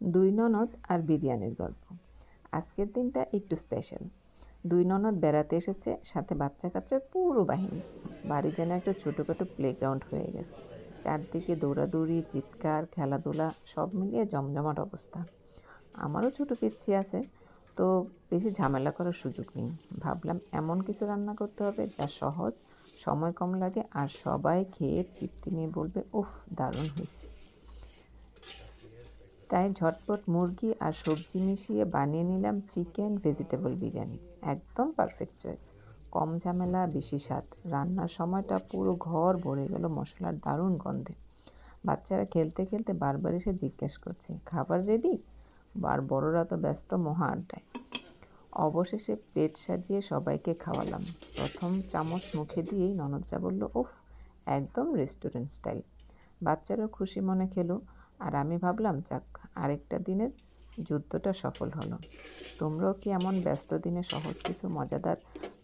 দুই ননদ আর বিরিয়ানির গল্প। আজকের দিনটা একটু স্পেশাল দুই ননদ বেড়াতে এসেছে, সাথে বাচ্চা কাচ্চার পুরো বাহিনী। বাড়ি যেন একটা ছোটোখাটো প্লেগ্রাউন্ড হয়ে গেছে। চারদিকে দৌড়াদৌড়ি, চিৎকার, খেলাধুলা, সব মিলিয়ে জমজমাট অবস্থা। আমারও ছোটো পিচ্ছি আছে, তো বেশি ঝামেলা করার সুযোগ নেই। ভাবলাম এমন কিছু রান্না করতে হবে যা সহজ, সময় কম লাগে আর সবাই খেয়ে তৃপ্তি নিয়ে বলবে, উফ, দারুণ হয়েছে। তাই ঝটপট মুরগি আর সবজি মিশিয়ে বানিয়ে নিলাম চিকেন ভেজিটেবল বিরিয়ানি। একদম পারফেক্ট চয়েস কম ঝামেলা, বেশি স্বাদ। রান্নার সময়টা পুরো ঘর ভরে গেল মশলার দারুণ গন্ধে। বাচ্চারা খেলতে খেলতে বারবার এসে জিজ্ঞেস করছে, খাবার রেডি আর বড়রা তো ব্যস্ত মহা আড্ডায়। অবশেষে প্লেট সাজিয়ে সবাইকে খাওয়ালাম। প্রথম চামচ মুখে দিয়েই ননদরা বলল, উফ, একদম রেস্টুরেন্ট স্টাইল বাচ্চারাও খুশি মনে খেলো আর আমি ভাবলাম, যাক, আরেকটা দিনের যুদ্ধটা সফল হলো। তোমরাও কি এমন ব্যস্ত দিনে সহজ কিছু মজাদার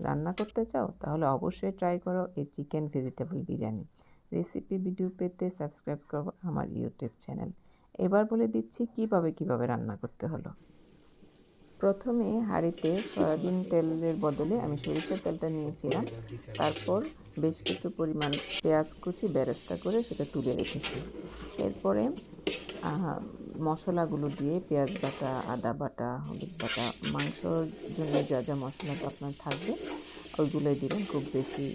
রান্না করতে চাও? তাহলে অবশ্যই ট্রাই করো এই chicken vegetable biryani. Recipe video পেতে সাবস্ক্রাইব করো আমার ইউটিউব চ্যানেল এবার বলে দিচ্ছি, কীভাবে কীভাবে রান্না করতে হলো। প্রথমে হাঁড়িতে সয়াবিন তেলের বদলে আমি সরিষার তেলটা নিয়েছিলাম। তারপর বেশ কিছু পরিমাণ পেঁয়াজ কুচি বেরেস্তা করে সেটা তুলে রেখেছি। এরপরে মশলাগুলো দিয়ে পেঁয়াজ বাটা, আদা বাটা, হলুদ বাটা, মাংসর জন্য যা যা মশলাটা আপনার থাকবে, ওইগুলোই দিবেন, খুব বেশি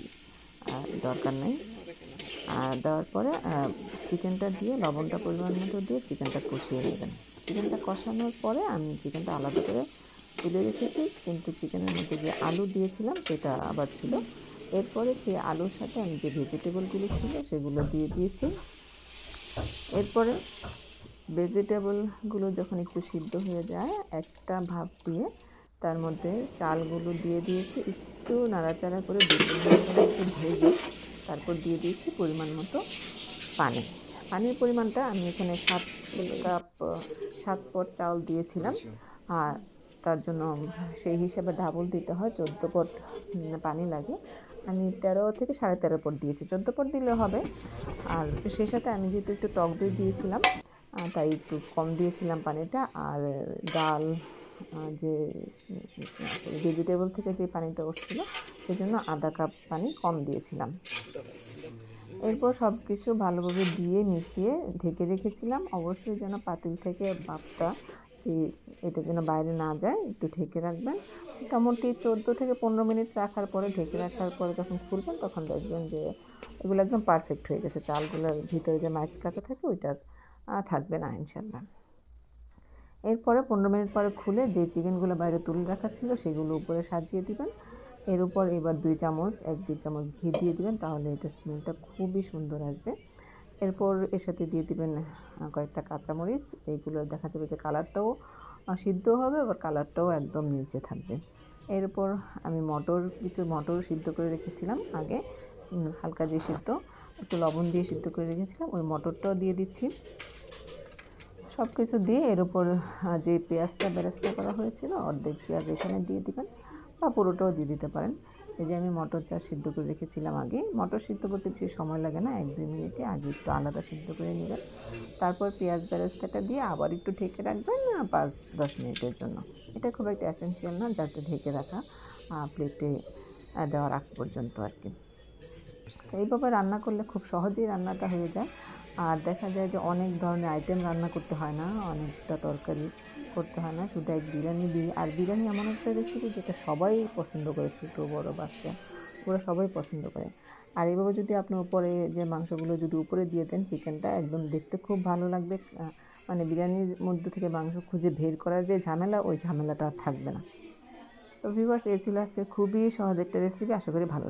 দরকার নেই। আর দেওয়ার পরে চিকেনটা দিয়ে লবণটা পরিমাণ মতো দিয়ে চিকেনটা কষিয়ে নেবেন। চিকেনটা কষানোর পরে আমি চিকেনটা আলাদা করে তুলে রেখেছি, কিন্তু চিকেনের মধ্যে যে আলু দিয়েছিলাম, সেটা আবার ছিল। এরপরে সেই আলুর সাথে আমি যে ভেজিটেবলগুলো ছিল, সেগুলো দিয়ে দিয়েছি। এরপরে ভেজিটেবলগুলো যখন একটু সিদ্ধ হয়ে যায়, একটা ভাপ দিয়ে তার মধ্যে চালগুলো দিয়ে দিয়েছি, একটু নাড়াচাড়া করে একটু ভেজে তারপর দিয়ে দিয়েছি পরিমাণ মতো পানি। পানির পরিমাণটা আমি এখানে সাত কাপ সাত পট চাউল দিয়েছিলাম। আর তার জন্য সেই হিসাবে ডাবল দিতে হয়, চোদ্দ পট পানি লাগে। আমি তেরো থেকে সাড়ে তেরো পট দিয়েছি। চোদ্দ পট দিলে হবে। আর সেই সাথে আমি যেহেতু একটু টক দই দিয়েছিলাম তাই একটু কম দিয়েছিলাম পানিটা। আর ডাল যে ভেজিটেবল থেকে যে পানিটা উঠছিল সেই জন্য আধা কাপ পানি কম দিয়েছিলাম। এরপর সব কিছু ভালোভাবে দিয়ে মিশিয়ে ঢেকে রেখেছিলাম। অবশ্যই যেন পাতিল থেকে ভাপটা যে এটা যেন বাইরে না যায়, একটু ঢেকে রাখবেন। মোটামুটি চোদ্দ থেকে পনেরো মিনিট রাখার পরে, ঢেকে রাখার পরে যখন খুলবেন, তখন দেখবেন যে এগুলো একদম পারফেক্ট হয়ে গেছে। চালগুলোর ভিতরে যে মাছ কাঁচা থাকে, ওইটা থাকবে না ইনশাল্লাহ এরপরে পনেরো মিনিট পরে খুলে যে চিকেনগুলো বাইরে তুলে রাখা ছিল, সেগুলো উপরে সাজিয়ে দিবেন। এর উপর এবার দুই চামচ, এক দুই চামচ ঘি দিয়ে দিবেন, তাহলে এটার স্মেলটা খুবই সুন্দর আসবে। এরপর এর সাথে দিয়ে দিবেন কয়েকটা কাঁচামরিচ। এইগুলো দেখা যাবে যে কালারটাও সিদ্ধ হবে, আবার কালারটাও একদম নিচে থাকবে। এরপর আমি মটর, কিছু মটর সিদ্ধ করে রেখেছিলাম আগে হালকা যে সিদ্ধ, একটু লবণ দিয়ে সিদ্ধ করে রেখেছিলাম, ওই মটরটাও দিয়ে দিচ্ছি। সব কিছু দিয়ে এর উপর যে পেঁয়াজটা বেরেস্তা করা হয়েছিল, অর্ধেক পেঁয়াজ এখানে দিয়ে দিবেন, বা পুরোটাও দিয়ে দিতে পারেন। এই যে আমি মটর চাষ সিদ্ধ করে রেখেছিলাম আগে। মটর সিদ্ধ করতে বেশি সময় লাগে না, এক দুই মিনিটে আগে একটু আলাদা সিদ্ধ করে নেবেন। তারপর পেঁয়াজ বেরেস্তাটা দিয়ে আবার একটু ঢেকে রাখবেন পাঁচ দশ মিনিটের জন্য। এটা খুব একটা অ্যাসেন্সিয়াল না যাতে ঢেকে রাখা প্লেটে দেওয়ার আগ পর্যন্ত আর কি। এইভাবে রান্না করলে খুব সহজেই রান্নাটা হয়ে যায়। আর দেখা যায় যে অনেক ধরনের আইটেম রান্না করতে হয় না, অনেকটা তরকারি। করতে হয় না, শুধু এক বিরিয়ানি আর বিরিয়ানি এমন একটা রেসিপি যেটা সবাই পছন্দ করে, ছোটো, বড়ো, বাচ্চা, ওরা সবাই পছন্দ করে। আর এইভাবে যদি আপনি উপরে যে মাংসগুলো যদি উপরে দিয়ে দেন চিকেনটা একদম দেখতে খুব ভালো লাগবে। মানে বিরিয়ানির মধ্যে থেকে মাংস খুঁজে বের করার যে ঝামেলা, ওই ঝামেলাটা থাকবে না। তো ভিউয়ার্স এই ছিল আজকে খুবই সহজ একটা রেসিপি আশা করি ভালো